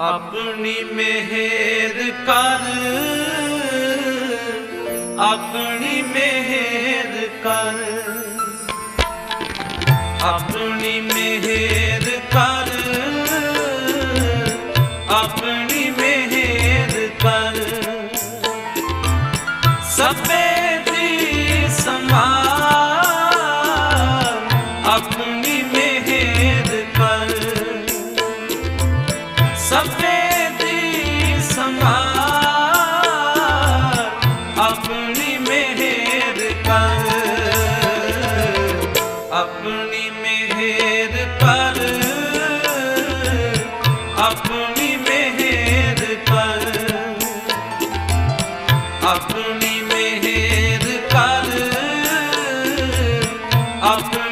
ਆਪਣੀ ਮਿਹਰ ਕਰ ਆਪਣੀ ਮਿਹਰ ਕਰ। ਆਪਣੀ ਮਿਹਰ ਕਰ ਆਪਣੀ ਮਿਹਰ ਕਰ। ਸਭੇ ਸਫੇਦੀ ਸੰਭਾਲ ਆਪਣੀ ਮਿਹਰ ਕਰ ਆਪਣੀ ਮਿਹਰ ਕਰ ਆਪਣੀ ਮਿਹਰ ਕਰ ਆਪਣੀ ਮਿਹਰ ਕਰ ਆਪਣੀ